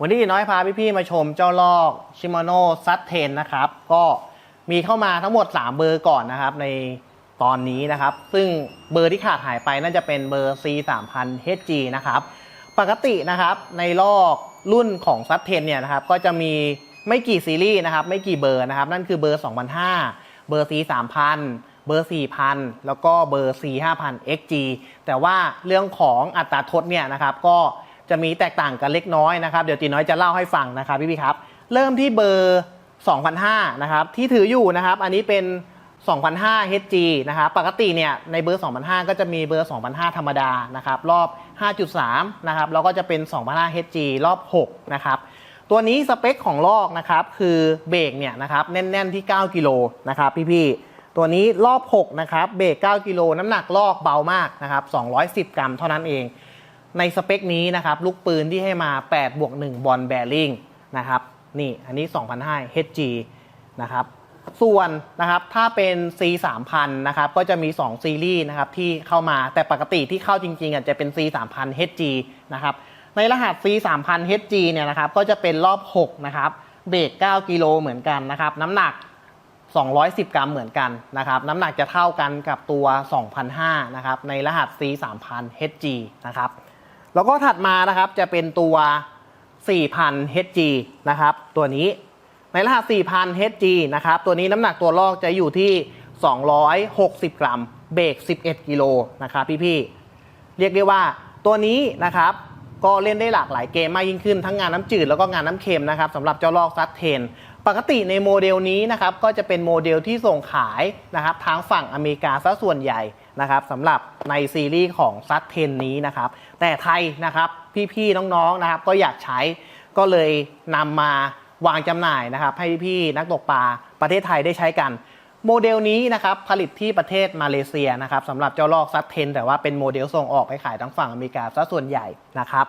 วันนี้น้อยพาพี่ๆมาชมเจ้าลอกชิม a โนซัตเทนนะครับ ก็มีเข้ามาทั้งหมด 3 เบอร์ก่อนนะครับในตอนนี้นะครับ ซึ่งเบอร์ที่ขาดหายไปน่าจะเป็นเบอร์ C3000 HG นะครับ ปกตินะครับในลอกรุ่นของซัตเทนเนี่ยนะครับ ก็จะมีไม่กี่ซีรีส์นะครับ ไม่กี่เบอร์นะครับ นั่นคือเบอร์ 2005 เบอร์ C 3000เบอร์ 4000 แล้วก็เบอร์ C 5000 XG แต่ว่าเรื่องของอัตราทดเนี่ยนะครับก็ จะมีแตกต่างกันเล็กน้อยนะครับ เดี๋ยวตีน้อยจะเล่าให้ฟังนะครับพี่ๆครับ เริ่มที่เบอร์2005นะครับที่ถืออยู่นะครับ อันนี้เป็น2005 HG นะครับปกติเนี่ยในเบอร์2005 ก็จะมีเบอร์2005 ธรรมดานะครับรอบ 5.3 นะครับแล้วก็จะเป็น2005 HG รอบ 6 นะครับตัวนี้สเปคของลอกนะครับคือเบรกเนี่ยนะครับแน่น ๆที่ 9 กิโลนะครับพี่ๆตัวนี้รอบ 6 นะครับเบรก 9 กิโลน้ำหนักลอกเบามากนะครับ210 กรัมเท่านั้นเอง ในสเปคนี้นะครับลูกปืนที่ให้มา8บวก1บอลแบริ่งนะครับนี่อันนี้2005 HG นะครับส่วนนะครับถ้าเป็น C 3000นะครับก็จะมี 2 ซีรีส์นะครับที่เข้ามาแต่ปกติที่เข้าจริงๆอะจะเป็น C 3000 HG นะครับในรหัส C 3000 HG เนี่ยนะครับก็จะเป็นรอบ 6 นะครับเบรก 9 กิโลเหมือนกันนะครับน้ำหนัก 210 กรัมเหมือนกันนะครับน้ำหนักจะเท่ากันกับตัว2005นะครับในรหัส C 3000 HG นะครับ แล้วก็ถัดมานะครับจะเป็นตัว 4,000 HG นะครับ ตัวนี้ ในรหัส 4,000 HG นะครับ ตัวนี้น้ำหนักตัวลอกจะอยู่ที่ 260 กรัม เบรก 11 กิโลนะครับพี่ๆ เรียกได้ว่าตัวนี้นะครับก็เล่นได้หลากหลายเกมมากยิ่งขึ้นทั้งงานน้ำจืดแล้วก็งานน้ำเค็มนะครับสำหรับเจ้าลอกซัดเทนปกติในโมเดลนี้นะครับก็จะเป็นโมเดลที่ส่งขายนะครับทางฝั่งอเมริกาซะส่วนใหญ่ นะครับสำหรับในซีรีส์ของซัดเทนนี้นะครับ แต่ไทยนะครับพี่ๆน้องๆนะครับ ก็อยากใช้ก็เลยนำมาวางจำหน่ายนะครับ ให้พี่ๆนักตกปลาประเทศไทยได้ใช้กัน โมเดลนี้นะครับผลิตที่ประเทศมาเลเซียนะครับสำหรับเจ้าลอกซัดเทนแต่ว่าเป็นโมเดลส่งออกไปขายทั้งฝั่งอเมริกาซะส่วนใหญ่นะครับ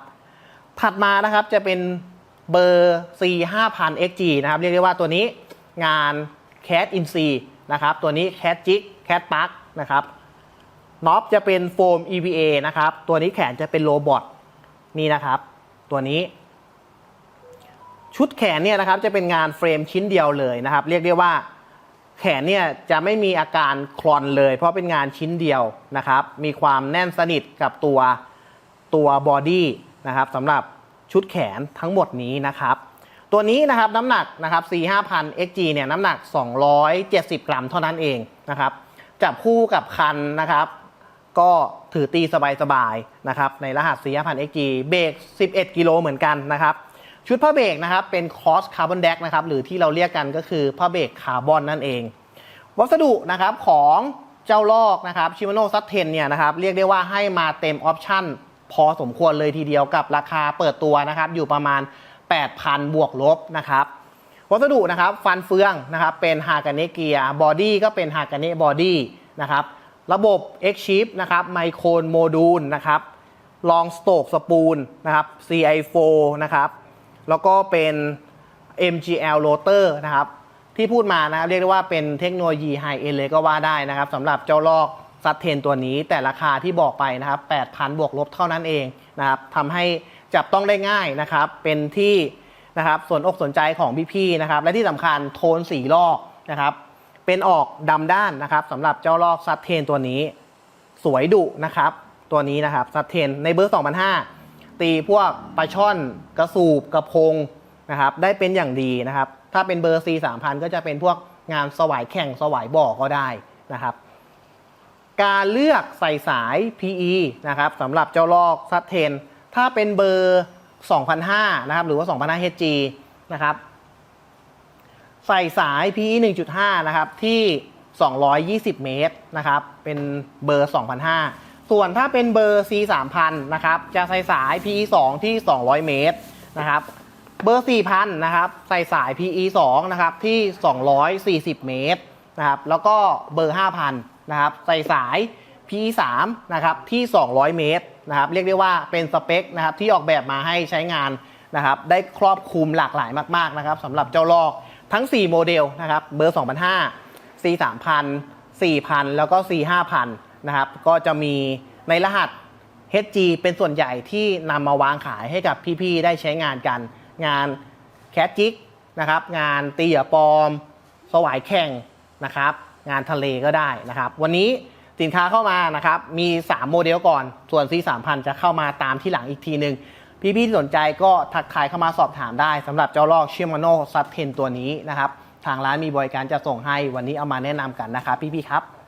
ถัดมานะครับจะเป็นเบอร์ C 5000 XG นะครับเรียกได้ว่าตัวนี้งาน Cat in C นะครับตัวนี้ Cat Jig Cat Park นะครับ น็อปจะเป็นโฟม EVA นะครับ ตัวนี้แขนจะเป็นโรบอทนี่นะครับ ตัวนี้ ชุดแขนเนี่ยนะครับจะเป็นงานเฟรมชิ้นเดียวเลยนะครับ เรียกได้ว่าแขนเนี่ยจะไม่มีอาการคลอนเลย เพราะเป็นงานชิ้นเดียวนะครับ มีความแน่นสนิทกับตัวตัวบอดี้นะครับสำหรับชุดแขนทั้งหมดนี้นะครับ ตัวนี้นะครับน้ำหนักนะครับ C 5000 XG เนี่ยน้ำหนัก 270 กรัมเท่านั้นเองนะครับจับคู่กับคันนะครับ ก็ถือตีสบายๆนะครับในรหัส C 5000 XG เบรก 11 กิโลเหมือนกันนะครับชุดผ้าเบรกนะครับเป็นคอสคาร์บอนแดกนะครับหรือที่เราเรียกกันก็คือผ้าเบรกคาร์บอนนั่นเอง วัสดุนะครับของเจ้าลอกนะครับชิม a โนซัตเทนเนี่ยนะครับเรียกได้ว่าให้มาเต็มออปชั่นพอสมควรเลยทีเดียวกับราคาเปิดตัวนะครับอยู่ประมาณ 8,000 บวกลบนะครับวัสดุนะครับฟันเฟืองนะครับเป็นฮากาเนเกียบอดี้ก็เป็นฮากาเนบอดี้นะครับ ระบบ X Chip นะครับไมโครโมดูลนะครับลองสโตกสปูลนะครับ CI4 นะครับแล้วก็เป็น MGL rotor นะครับที่พูดมานะครับเรียกได้ว่าเป็นเทคโนโลยีไฮเอ็นเลยก็ว่าได้นะครับสำหรับเจ้าลอกซัดเทนตัวนี้แต่ราคาที่บอกไปนะครับ 8,000 บวกลบเท่านั้นเองนะครับทำให้จับต้องได้ง่ายนะครับ เป็นที่นะครับส่วนอกสนใจของพี่ๆนะครับ และที่สำคัญโทนสีลอกนะครับ เป็นออกดำด้านนะครับสำหรับเจ้าลอกซัดเทนตัวนี้ สวยดุนะครับ ตัวนี้นะครับซัดเทนในเบอร์2005 ตีพวกปลาช่อน กระสูบกระพงนะครับ ได้เป็นอย่างดีนะครับ ถ้าเป็นเบอร์ C 3000 ก็จะเป็นพวกงานสวายแข่งสวายบ่อก็ได้นะครับ การเลือกใส่สาย PE นะครับสำหรับเจ้าลอกซัดเทนถ้าเป็นเบอร์2005 นะครับ หรือว่า 2005 HG นะครับ ใส่สาย PE 1.5 นะครับ ที่ 220 เมตรนะครับ เป็นเบอร์2005ส่วนถ้าเป็นเบอร์ C 3000 นะครับ จะใส่สาย PE 2 ที่ 200 เมตรนะครับ เบอร์ 4,000 นะครับ ใส่สาย PE 2 นะครับ ที่ 240 เมตรนะครับ แล้วก็เบอร์ 5,000 นะครับ ใส่สาย PE 3 นะครับ ที่ 200 เมตรนะครับ เรียกได้ว่าเป็นสเปคนะครับที่ออกแบบมาให้ใช้งานนะครับ ได้ครอบคลุมหลากหลายมาก ๆ นะครับสำหรับเจ้าลอก ทั้ง 4 โมเดลนะครับ เบอร์ 2005 C 3000 4,000 แล้วก็ C 5000 นะครับ ก็จะมีในรหัส HG เป็นส่วนใหญ่ที่นำมาวางขายให้กับพี่ ๆ ได้ใช้งานกัน งานแคสจิกนะครับ งานตีเหยื่อปลอม สวายแข่งนะครับ งานทะเลก็ได้นะครับ วันนี้สินค้าเข้ามานะครับ มี 3 โมเดลก่อน ส่วน C 3 0 0จะเข้ามาตามที่หลังอีกทีหนึ่ง พี่ๆที่สนใจก็ทักทายเข้ามาสอบถามได้สำหรับเจ้าลอกเชียมโนซับเทนตัวนี้นะครับ ทางร้านมีบริการจะส่งให้วันนี้เอามาแนะนำกันนะครับพี่ๆครับ